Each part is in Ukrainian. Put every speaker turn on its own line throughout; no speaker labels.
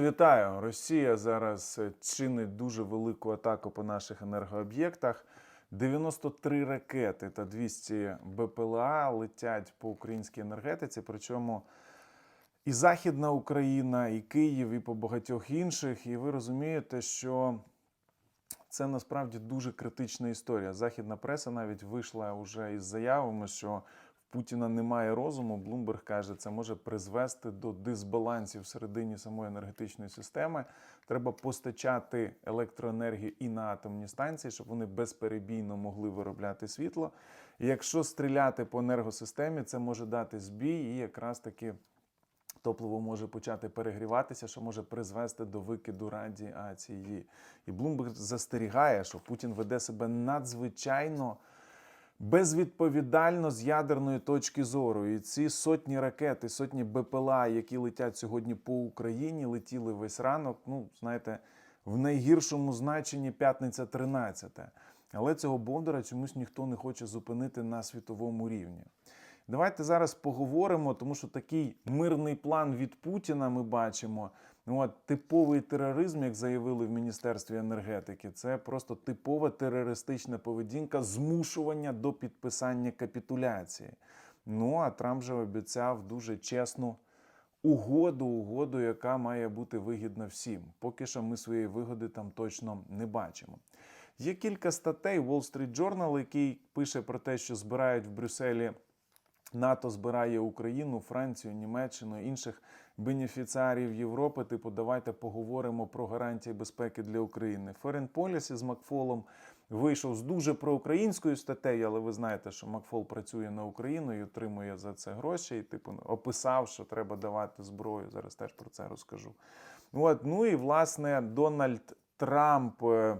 Вітаю! Росія зараз е, чинить дуже велику атаку по наших енергооб'єктах. 93 ракети та 200 БПЛА летять по українській енергетиці. Причому і Західна Україна, і Київ, і по багатьох інших. І ви розумієте, що це насправді дуже критична історія. Західна преса навіть вийшла вже із заявами, що Путіна немає розуму. Блумберг каже, це може призвести до дисбалансів всередині самої енергетичної системи. Треба постачати електроенергію і на атомні станції, щоб вони безперебійно могли виробляти світло. І якщо стріляти по енергосистемі, це може дати збій і якраз таки. Топливо може почати перегріватися, що може призвести до викиду радіації. І Блумберг застерігає, що Путін веде себе надзвичайно безвідповідально з ядерної точки зору. І ці сотні ракет, і сотні БПЛА, які летять сьогодні по Україні, летіли весь ранок. Ну, знаєте, в найгіршому значенні п'ятниця 13. Але цього Бондаря чомусь ніхто не хоче зупинити на світовому рівні. Давайте зараз поговоримо, тому що такий мирний план від Путіна ми бачимо. Ну, от, типовий тероризм, як заявили в Міністерстві енергетики, це просто типова терористична поведінка, змушування до підписання капітуляції. Ну а Трамп же обіцяв дуже чесну угоду, угоду, яка має бути вигідна всім. Поки що ми своєї вигоди там точно не бачимо. Є кілька статей Wall Street Journal, який пише про те, що збирають в Брюсселі. НАТО збирає Україну, Францію, Німеччину, інших бенефіціарів Європи. Типу, давайте поговоримо про гарантії безпеки для України. Foreign Policy з Макфолом вийшов з дуже проукраїнською статтею, але ви знаєте, що Макфол працює на Україну і отримує за це гроші. І типу описав, що треба давати зброю. Зараз теж про це розкажу. От, ну і власне Дональд Трамп. е,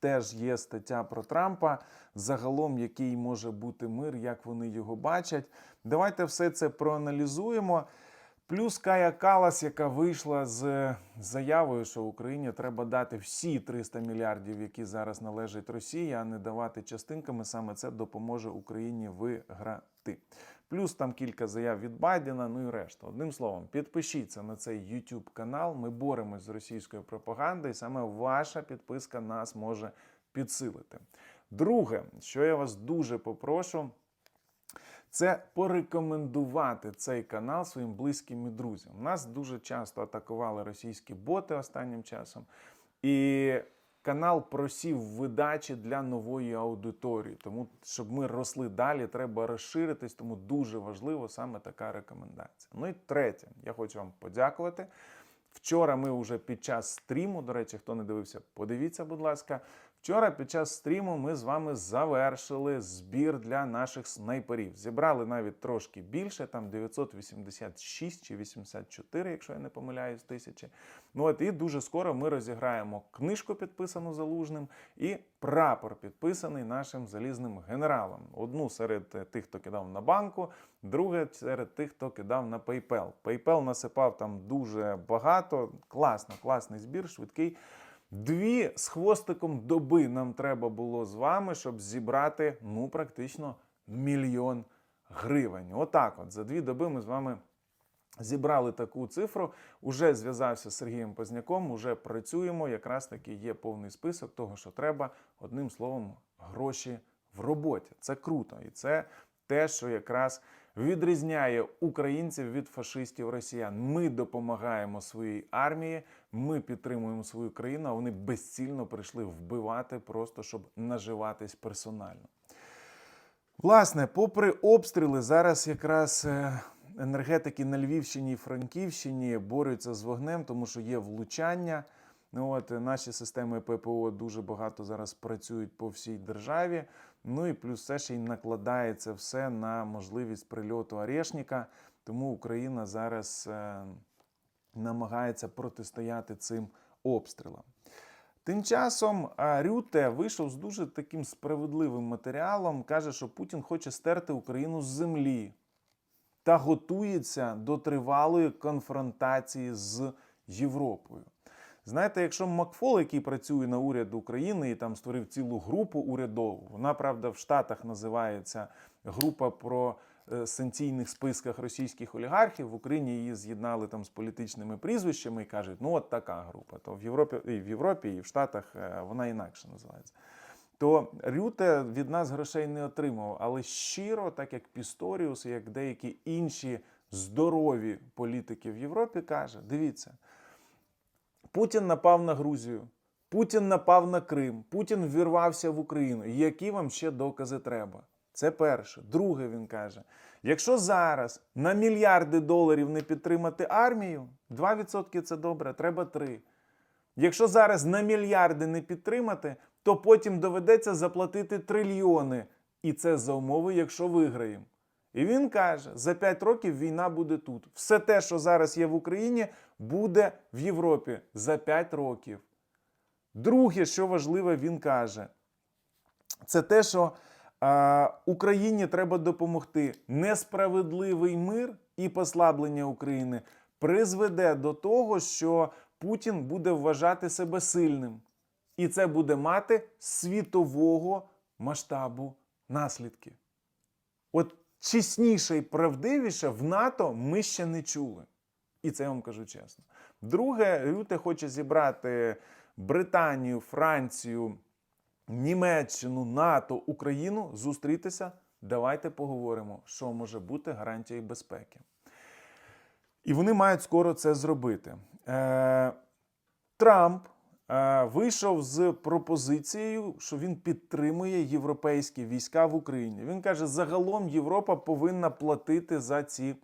Теж є стаття про Трампа, загалом який може бути мир, як вони його бачать. Давайте все це проаналізуємо. Плюс Кая Калас, яка вийшла з заявою, що Україні треба дати всі 300 мільярдів, які зараз належать Росії, а не давати частинками. Саме це допоможе Україні виграти. Плюс там кілька заяв від Байдена, ну і решта. Одним словом, підпишіться на цей YouTube канал. Ми боремось з російською пропагандою. і Саме ваша підписка нас може підсилити. Друге, що я вас дуже попрошу. Це порекомендувати цей канал своїм близьким і друзям. Нас дуже часто атакували російські боти останнім часом, і канал просів видачі для нової аудиторії. Тому, щоб ми росли далі, треба розширитись. Тому дуже важливо саме така рекомендація. Ну і третє, я хочу вам подякувати. Вчора ми вже під час стріму, до речі, хто не дивився, подивіться, будь ласка. Вчора під час стріму ми з вами завершили збір для наших снайперів. Зібрали навіть трошки більше, там 986 чи 84, якщо я не помиляюсь, тисячі. Ну от і дуже скоро ми розіграємо книжку, підписану залужним, і прапор підписаний нашим залізним генералом. Одну серед тих, хто кидав на банку, друге серед тих, хто кидав на PayPal. PayPal насипав там дуже багато. Класно, класний збір, швидкий. Дві з хвостиком доби нам треба було з вами, щоб зібрати ну практично мільйон гривень. Отак, от за дві доби ми з вами зібрали таку цифру. Уже зв'язався з Сергієм Позняком, уже працюємо. Якраз таки є повний список того, що треба. Одним словом, гроші в роботі. Це круто, і це те, що якраз відрізняє українців від фашистів росіян. Ми допомагаємо своїй армії, ми підтримуємо свою країну. А вони безцільно прийшли вбивати, просто щоб наживатись персонально. Власне, попри обстріли, зараз якраз е, енергетики на Львівщині і Франківщині борються з вогнем, тому що є влучання. От, е, наші системи ППО дуже багато зараз працюють по всій державі. Ну і плюс це ще й накладається все на можливість прильоту Орешника. Тому Україна зараз е, намагається протистояти цим обстрілам. Тим часом Рюте вийшов з дуже таким справедливим матеріалом. каже, що Путін хоче стерти Україну з землі та готується до тривалої конфронтації з Європою. Знаєте, якщо Макфол, який працює на уряд України і там створив цілу групу урядову, вона правда в Штатах називається група про е, санкційних списках російських олігархів. В Україні її з'єднали там з політичними прізвищами і кажуть, ну от така група. То в Європі, і в Європі, і в Штатах е, вона інакше називається. То Рюте від нас грошей не отримав, але щиро, так як Пісторіус, як деякі інші здорові політики в Європі, каже: дивіться, Путін напав на Грузію, Путін напав на Крим, Путін ввірвався в Україну. Які вам ще докази треба? Це перше. Друге, він каже: якщо зараз на мільярди доларів не підтримати армію, 2% це добре, треба 3. Якщо зараз на мільярди не підтримати, то потім доведеться заплатити трильйони. І це за умови, якщо виграємо. І він каже: за 5 років війна буде тут. Все те, що зараз є в Україні, буде в Європі за 5 років. Друге, що важливе, він каже, це те, що е, Україні треба допомогти. Несправедливий мир і послаблення України призведе до того, що Путін буде вважати себе сильним. І це буде мати світового масштабу наслідки. От чесніше і правдивіше в НАТО ми ще не чули. І це я вам кажу чесно. Друге, Рюте хоче зібрати Британію, Францію, Німеччину, НАТО, Україну, зустрітися. Давайте поговоримо, що може бути гарантією безпеки. І вони мають скоро це зробити. Е, Трамп вийшов з пропозицією, що він підтримує європейські війська в Україні. Він каже, загалом Європа повинна платити за ці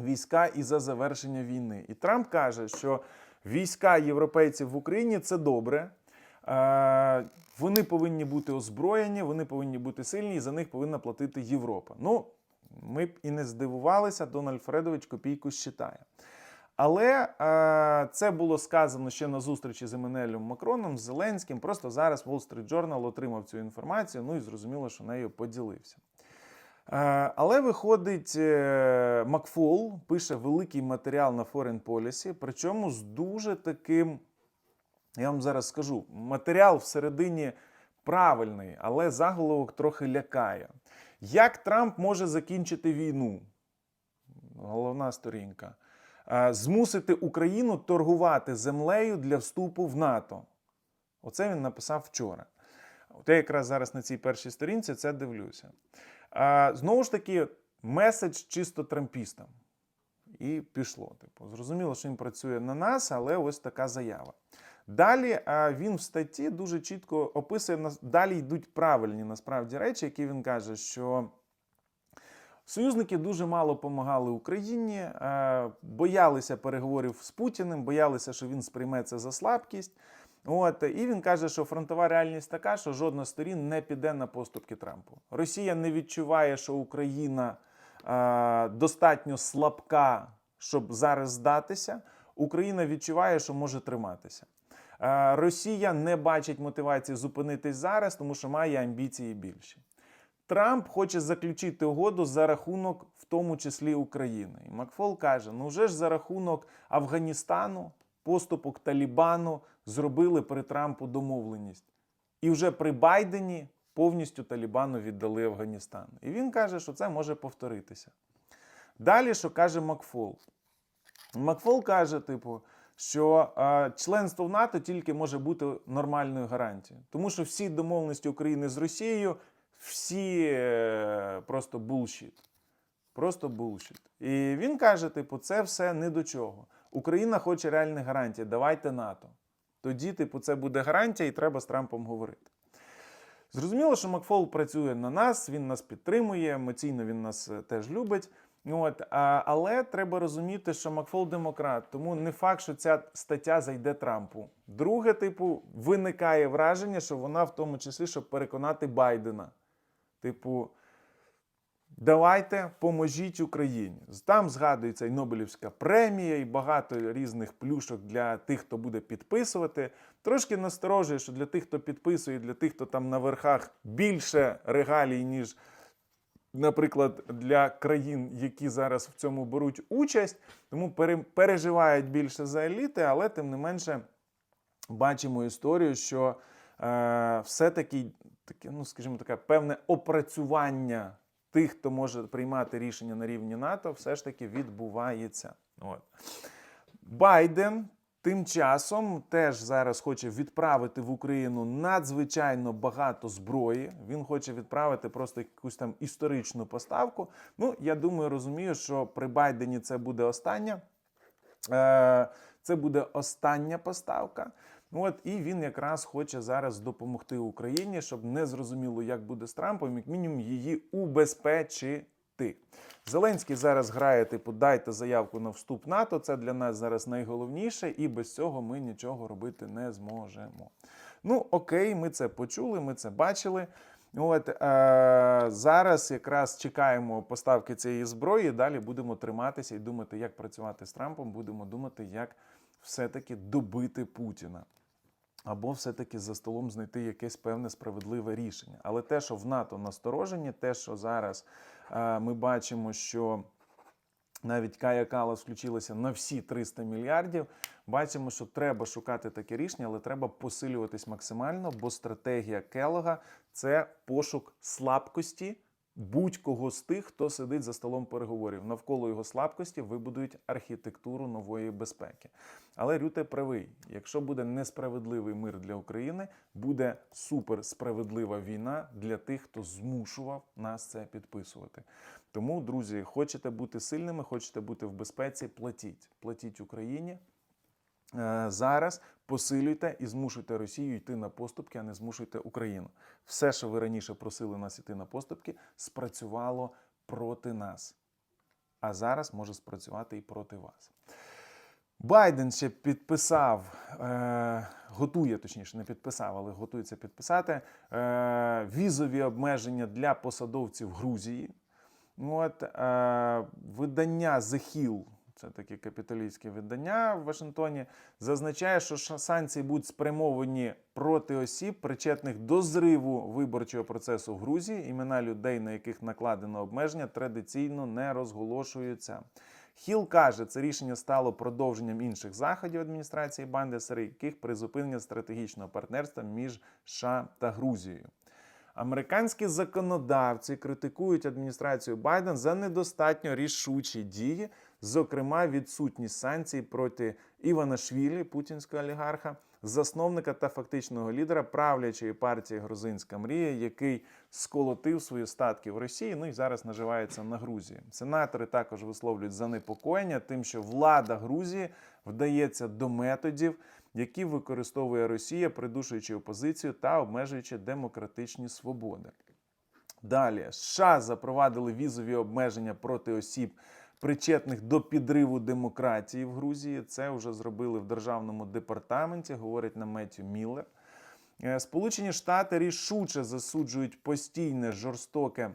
війська і за завершення війни. І Трамп каже, що війська європейців в Україні це добре. Е, Вони повинні бути озброєні, вони повинні бути сильні, і за них повинна платити Європа. Ну, ми б і не здивувалися, Дональд Фредович копійку считає. Але е, це було сказано ще на зустрічі з Еммануелем Макроном, з Зеленським. Просто зараз Wall Street Journal отримав цю інформацію, ну і зрозуміло, що нею поділився. Е, але виходить, е, Макфол пише великий матеріал на Foreign Policy, причому з дуже таким, я вам зараз скажу, матеріал всередині правильний, але заголовок трохи лякає. Як Трамп може закінчити війну? Головна сторінка. Е, Змусити Україну торгувати землею для вступу в НАТО. Оце він написав вчора. От я якраз зараз на цій першій сторінці це дивлюся. А, знову ж таки, меседж чисто трампістам. І пішло. Типу, зрозуміло, що він працює на нас, але ось така заява. Далі а, він в статті дуже чітко описує далі йдуть правильні насправді речі, які він каже, що союзники дуже мало допомагали Україні, е, боялися переговорів з Путіним, боялися, що він сприйме це за слабкість. От і він каже, що фронтова реальність така, що жодна з сторін не піде на поступки Трампу. Росія не відчуває, що Україна е, достатньо слабка, щоб зараз здатися. Україна відчуває, що може триматися. Е, Росія не бачить мотивації зупинитись зараз, тому що має амбіції більші. Трамп хоче заключити угоду за рахунок, в тому числі України. І Макфол каже: ну вже ж за рахунок Афганістану, поступок Талібану зробили при Трампу домовленість. І вже при Байдені повністю Талібану віддали Афганістан. І він каже, що це може повторитися. Далі, що каже Макфол? Макфол каже, типу, що е, членство в НАТО тільки може бути нормальною гарантією. Тому що всі домовленості України з Росією, всі е, просто булшіт. Просто булшіт. І він каже: типу, це все не до чого. Україна хоче реальних гарантій. Давайте НАТО. Тоді, типу, це буде гарантія, і треба з Трампом говорити. Зрозуміло, що Макфол працює на нас, він нас підтримує, емоційно він нас е, теж любить. От, а, але треба розуміти, що Макфол демократ, тому не факт, що ця стаття зайде Трампу. Друге, типу, виникає враження, що вона в тому числі, щоб переконати Байдена. Типу, давайте поможіть Україні. Там згадується і Нобелівська премія, і багато різних плюшок для тих, хто буде підписувати. Трошки насторожує, що для тих, хто підписує, для тих, хто там на верхах більше регалій, ніж наприклад, для країн, які зараз в цьому беруть участь, тому переживають більше за еліти, але тим не менше бачимо історію, що е, все-таки таке, ну скажімо таке, певне опрацювання тих, хто може приймати рішення на рівні НАТО, все ж таки відбувається. От. Байден тим часом теж зараз хоче відправити в Україну надзвичайно багато зброї. Він хоче відправити просто якусь там історичну поставку. Ну, я думаю, розумію, що при Байдені це буде остання. Е, Це буде остання поставка. Ну, От і він якраз хоче зараз допомогти Україні, щоб не зрозуміло, як буде з Трампом, як мінімум її убезпечити. Зеленський зараз грає, типу, дайте заявку на вступ НАТО. Це для нас зараз найголовніше, і без цього ми нічого робити не зможемо. Ну, окей, ми це почули, ми це бачили. От е, зараз якраз чекаємо поставки цієї зброї. Далі будемо триматися і думати, як працювати з Трампом. Будемо думати, як все-таки добити Путіна. Або все-таки за столом знайти якесь певне справедливе рішення. Але те, що в НАТО насторожені, те, що зараз е, ми бачимо, що навіть Кая Калас включилася на всі 300 мільярдів. Бачимо, що треба шукати таке рішення, але треба посилюватись максимально, бо стратегія Келога це пошук слабкості будь-кого з тих, хто сидить за столом переговорів. Навколо його слабкості вибудують архітектуру нової безпеки. Але Рюте правий: якщо буде несправедливий мир для України, буде суперсправедлива війна для тих, хто змушував нас це підписувати. Тому, друзі, хочете бути сильними, хочете бути в безпеці, платіть. Платіть Україні. Е, Зараз посилюйте і змушуйте Росію йти на поступки, а не змушуйте Україну. Все, що ви раніше просили нас йти на поступки, спрацювало проти нас. А зараз може спрацювати і проти вас. Байден ще підписав, е, готує, точніше, не підписав, але готується підписати е, візові обмеження для посадовців Грузії. От, е, видання The Hill, це таке капіталістське видання в Вашингтоні, зазначає, що санкції будуть спрямовані проти осіб, причетних до зриву виборчого процесу в Грузії. Імена людей, на яких накладено обмеження, традиційно не розголошуються. Хіл каже, це рішення стало продовженням інших заходів адміністрації Банди, серед яких призупинення стратегічного партнерства між США та Грузією. Американські законодавці критикують адміністрацію Байден за недостатньо рішучі дії, зокрема відсутність санкцій проти Івана Швілі, путінського олігарха, засновника та фактичного лідера правлячої партії Грузинська мрія, який сколотив свої статки в Росії. Ну і зараз наживається на Грузії. Сенатори також висловлюють занепокоєння тим, що влада Грузії вдається до методів, які використовує Росія, придушуючи опозицію та обмежуючи демократичні свободи. Далі США запровадили візові обмеження проти осіб, причетних до підриву демократії в Грузії. Це вже зробили в державному департаменті, говорить на Меттю Міллер. Е, Сполучені Штати рішуче засуджують постійне жорстоке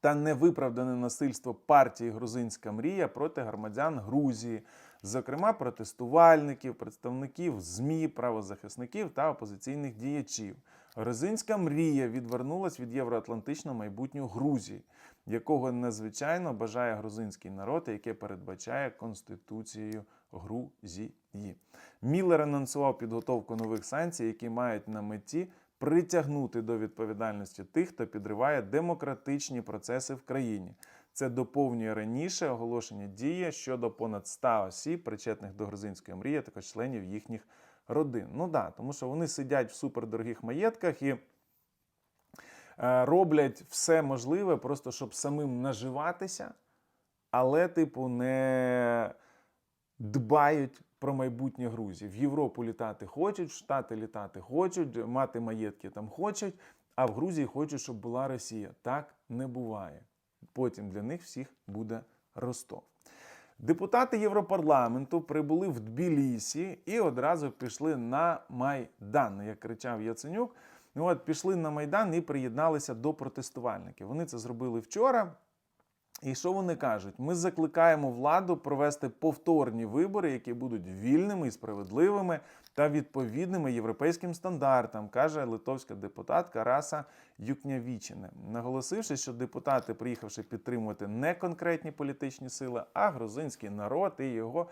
та невиправдане насильство партії Грузинська мрія проти громадян Грузії, зокрема протестувальників, представників ЗМІ, правозахисників та опозиційних діячів. Грузинська мрія відвернулась від євроатлантичного майбутнього Грузії, якого надзвичайно бажає грузинський народ, яке передбачає Конституцією Грузії. Міллер анонсував підготовку нових санкцій, які мають на меті притягнути до відповідальності тих, хто підриває демократичні процеси в країні. Це доповнює раніше оголошення дії щодо понад 100 осіб, причетних до грузинської мрії, також членів їхніх родин. Ну да, тому що вони сидять в супердорогих маєтках і е, роблять все можливе, просто щоб самим наживатися, але, типу, не дбають про майбутнє Грузії. В Європу літати хочуть, в Штати літати хочуть, мати маєтки там хочуть, а в Грузії хочуть, щоб була Росія. Так не буває. Потім для них всіх буде Ростов. Депутати Європарламенту прибули в Тбілісі і одразу пішли на Майдан, як кричав Яценюк. Ну от пішли на Майдан і приєдналися до протестувальників. Вони це зробили вчора. І що вони кажуть? Ми закликаємо владу провести повторні вибори, які будуть вільними і справедливими та відповідними європейським стандартам, каже литовська депутатка Раса Юкнявічине, наголосивши, що депутати, приїхавши підтримувати не конкретні політичні сили, а грузинський народ і його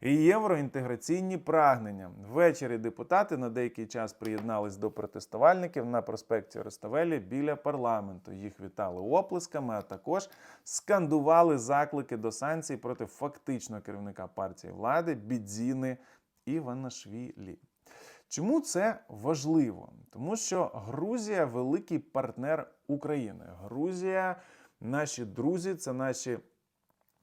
і євроінтеграційні прагнення. Ввечері депутати на деякий час приєднались до протестувальників на проспекті Роставелі біля парламенту. Їх вітали оплесками, а також скандували заклики до санкцій проти фактичного керівника партії влади Бідзіни Іванашвілі. Чому це важливо? Тому що Грузія великий партнер України. Грузія, наші друзі, це наші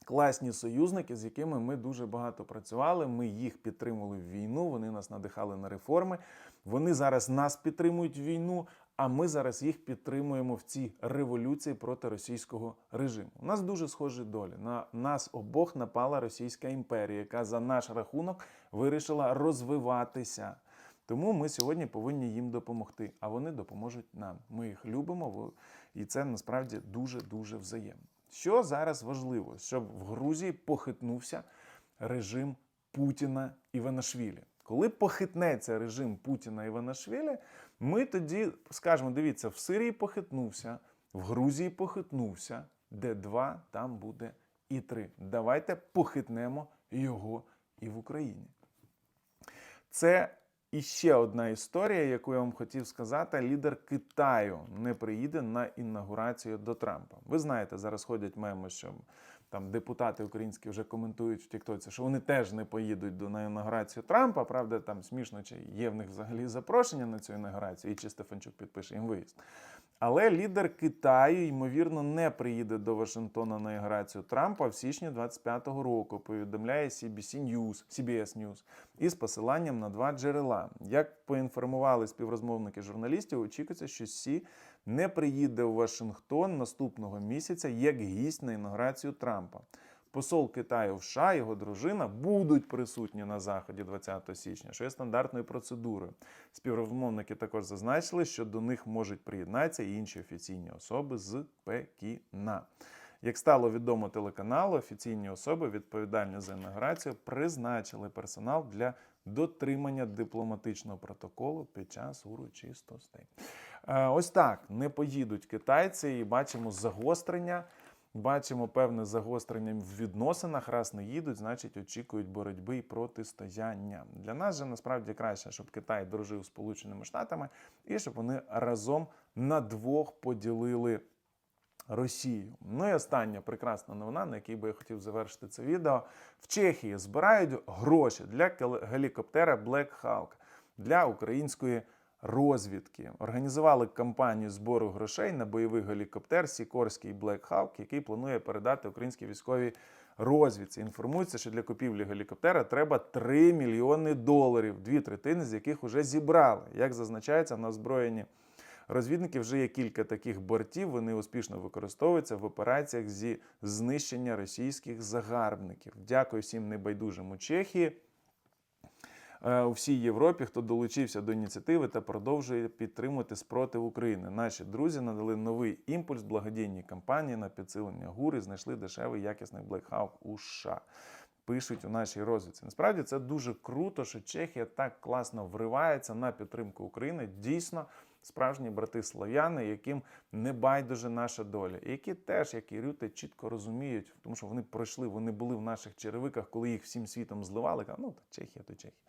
класні союзники, з якими ми дуже багато працювали. Ми їх підтримували в війну. Вони нас надихали на реформи. Вони зараз нас підтримують в війну. А ми зараз їх підтримуємо в цій революції проти російського режиму. У нас дуже схожі долі. На нас обох напала Російська імперія, яка за наш рахунок вирішила розвиватися. Тому ми сьогодні повинні їм допомогти, а вони допоможуть нам. Ми їх любимо, і це насправді дуже дуже взаємно. Що зараз важливо, щоб в Грузії похитнувся режим Путіна Іванашвілі. Коли похитнеться режим Путіна Іванашвілі, ми тоді скажемо: дивіться, в Сирії похитнувся, в Грузії похитнувся, де два, там буде і три. Давайте похитнемо його і в Україні. Це іще одна історія, яку я вам хотів сказати. Лідер Китаю не приїде на інаугурацію до Трампа. Ви знаєте, зараз ходять меми, що там депутати українські вже коментують в Тіктоці, що вони теж не поїдуть до на інаугурацію Трампа. Правда, там смішно, чи є в них взагалі запрошення на цю інаугурацію, і чи Стефанчук підпише їм виїзд. Але лідер Китаю, ймовірно, не приїде до Вашингтона на інаугурацію Трампа в січні 25-го року. Повідомляє CBC News, CBS News із посиланням на два джерела. Як поінформували співрозмовники журналістів, очікується, що Сі не приїде у Вашингтон наступного місяця як гість на інаугурацію Трампа. Посол Китаю в США, його дружина будуть присутні на заході 20 січня, що є стандартною процедурою. Співрозмовники також зазначили, що до них можуть приєднатися і інші офіційні особи з Пекіна. Як стало відомо телеканалу, офіційні особи, відповідальні за інаугурацію, призначили персонал для дотримання дипломатичного протоколу під час урочистостей. Е, Ось так не поїдуть китайці, і бачимо загострення. Бачимо певне загострення в відносинах. Раз не їдуть, значить очікують боротьби і протистояння. Для нас же насправді краще, щоб Китай дружив Сполученими Штатами і щоб вони разом на двох поділили Росію. Ну і остання прекрасна новина, на якій би я хотів завершити це відео. В Чехії збирають гроші для гелікоптера Black Hawk для української розвідки. Організували кампанію збору грошей на бойовий гелікоптер Сікорський Black Hawk, який планує передати українській військовій розвідці. Інформується, що для купівлі гелікоптера треба 3 мільйони доларів, дві третини з яких вже зібрали. Як зазначається на озброєнні розвідників, вже є кілька таких бортів. Вони успішно використовуються в операціях зі знищення російських загарбників. Дякую всім небайдужим у Чехії. Е, У всій Європі, хто долучився до ініціативи та продовжує підтримувати спротив України. Наші друзі надали новий імпульс благодійній кампанії на підсилення гур і знайшли дешевий якісний Black Hawk у США. Пишуть у нашій розвідці. Насправді це дуже круто, що Чехія так класно вривається на підтримку України. Дійсно, справжні брати слав'яни, яким не байдуже наша доля, і які теж, як і Рюте, чітко розуміють, тому що вони пройшли, вони були в наших черевиках, коли їх всім світом зливали. Ну, та Чехія, то Чехія.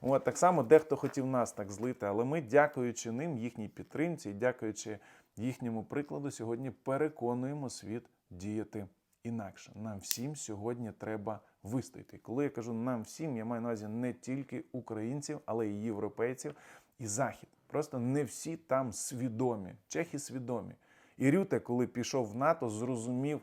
От так само дехто хотів нас так злити, але ми, дякуючи ним, їхній підтримці дякуючи їхньому прикладу, сьогодні переконуємо світ діяти інакше. Нам всім сьогодні треба вистояти. Коли я кажу нам всім, я маю на увазі не тільки українців, але й європейців і захід. Просто не всі там свідомі. Чехи свідомі. І Рюте, коли пішов в НАТО, зрозумів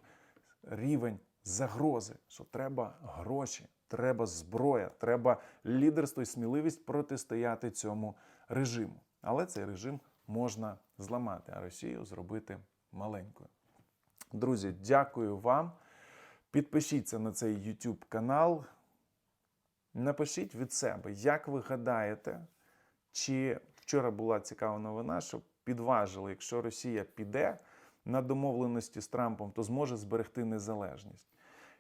рівень загрози, що треба гроші, треба зброя, треба лідерство і сміливість протистояти цьому режиму. Але цей режим можна зламати, а Росію зробити маленькою. Друзі, дякую вам. Підпишіться на цей YouTube канал. Напишіть від себе, як ви гадаєте, чи вчора була цікава новина, що підважили, якщо Росія піде на домовленості з Трампом, то зможе зберегти незалежність.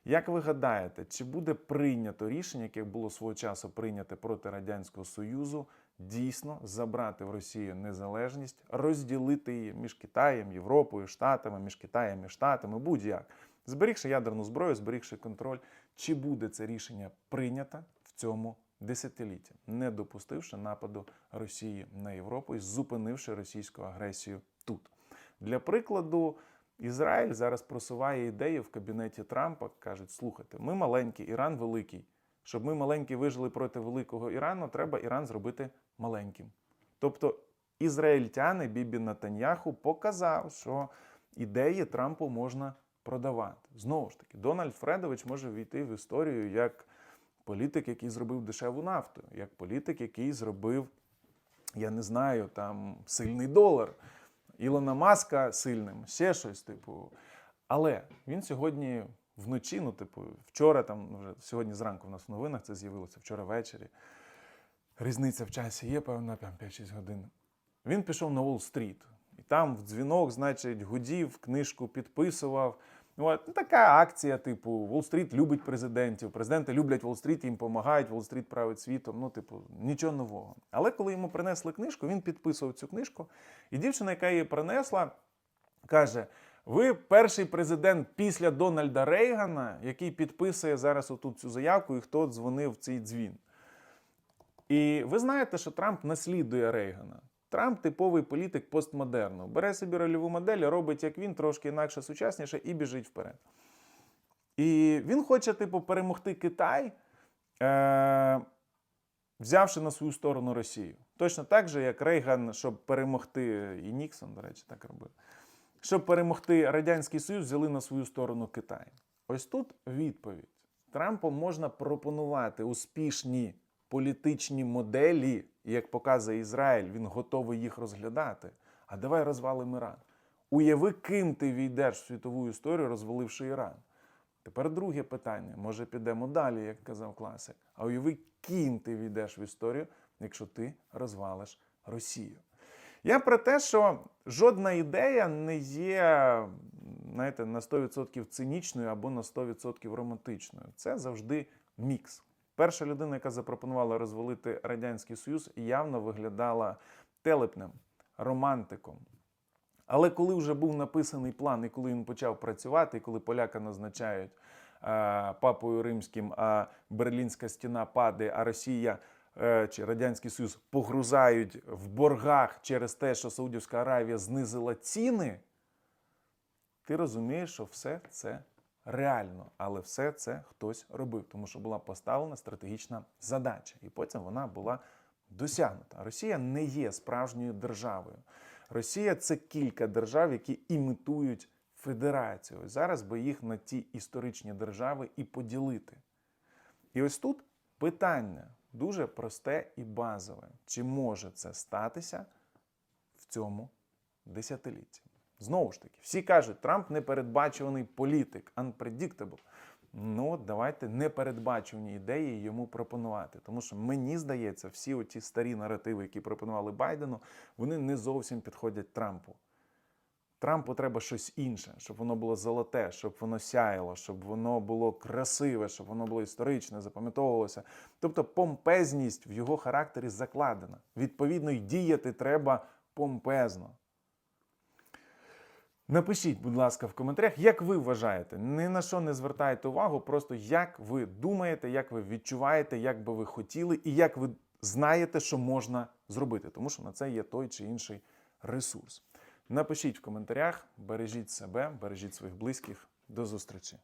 Як ви гадаєте, чи буде прийнято рішення, яке було свого часу прийняте проти Радянського Союзу, дійсно забрати в Росію незалежність, розділити її між Китаєм, Європою, Штатами, між Китаєм і Штатами, будь-як, зберігши ядерну зброю, зберігши контроль, чи буде це рішення прийнято в цьому десятилітті, не допустивши нападу Росії на Європу і зупинивши російську агресію тут. Для прикладу, Ізраїль зараз просуває ідеї в кабінеті Трампа. кажуть: слухайте, ми маленький, Іран великий. Щоб ми маленькі вижили проти великого Ірану, треба Іран зробити маленьким. Тобто ізраїльтяни Бібі Натаньяху показав, що ідеї Трампу можна продавати. Знову ж таки, Дональд Фредович може війти в історію як політик, який зробив дешеву нафту, як політик, який зробив, я не знаю, там сильний долар. Ілона Маска сильним, ще щось, типу. Але він сьогодні вночі, ну, типу, вчора, там, ну, вже сьогодні зранку в нас в новинах це з'явилося, вчора ввечері. Різниця в часі є, певна, там 5-6 годин. Він пішов на Уолл-стріт. І там в дзвінок, значить, гудів, книжку підписував. От, ну, така акція, типу, Уолл-стріт любить президентів. Президенти люблять Уолл-стріт, їм допомагають, Уолл-стріт править світом. Ну, типу, нічого нового. Але коли йому принесли книжку, він підписував цю книжку. І дівчина, яка її принесла, каже: ви перший президент після Дональда Рейгана, який підписує зараз отут цю заявку, і хто дзвонив в цей дзвін. І ви знаєте, що Трамп наслідує Рейгана. Трамп типовий політик постмодерну. Бере собі рольову модель, робить як він, трошки інакше, сучасніше, і біжить вперед. І він хоче, типу, перемогти Китай, е- взявши на свою сторону Росію. Точно так же, як Рейган, щоб перемогти, і Ніксон, до речі, так робив. Щоб перемогти Радянський Союз, взяли на свою сторону Китай. Ось тут відповідь. Трампу можна пропонувати успішні політичні моделі, як показує Ізраїль, він готовий їх розглядати. А давай розвалимо Іран. Уяви, ким ти війдеш в світову історію, розваливши Іран. Тепер друге питання. Може, підемо далі, як казав класик. А уяви, ким ти війдеш в історію, якщо ти розвалиш Росію. Я про те, що жодна ідея не є знаєте, на 100% цинічною або на 100% романтичною. Це завжди мікс. Перша людина, яка запропонувала розвалити Радянський Союз, явно виглядала телепнем, романтиком. Але коли вже був написаний план, і коли він почав працювати, і коли поляка назначають е, папою римським, а Берлінська стіна падає, а Росія е, чи Радянський Союз погрузають в боргах через те, що Саудівська Аравія знизила ціни, ти розумієш, що все це реально, але все це хтось робив, тому що була поставлена стратегічна задача, і потім вона була досягнута. Росія не є справжньою державою. Росія це кілька держав, які імітують федерацію. Зараз би їх на ті історичні держави і поділити. І ось тут питання дуже просте і базове: чи може це статися в цьому десятилітті? Знову ж таки, всі кажуть, Трамп непередбачуваний політик, unpredictable. Ну, от давайте непередбачувані ідеї йому пропонувати. Тому що мені здається, всі оті старі наративи, які пропонували Байдену, вони не зовсім підходять Трампу. Трампу треба щось інше, щоб воно було золоте, щоб воно сяяло, щоб воно було красиве, щоб воно було історичне, запам'ятовувалося. Тобто помпезність в його характері закладена. Відповідно, й діяти треба помпезно. Напишіть, будь ласка, в коментарях, як ви вважаєте, ні на що не звертайте увагу, просто як ви думаєте, як ви відчуваєте, як би ви хотіли, і як ви знаєте, що можна зробити, тому що на це є той чи інший ресурс. Напишіть в коментарях, бережіть себе, бережіть своїх близьких. До зустрічі!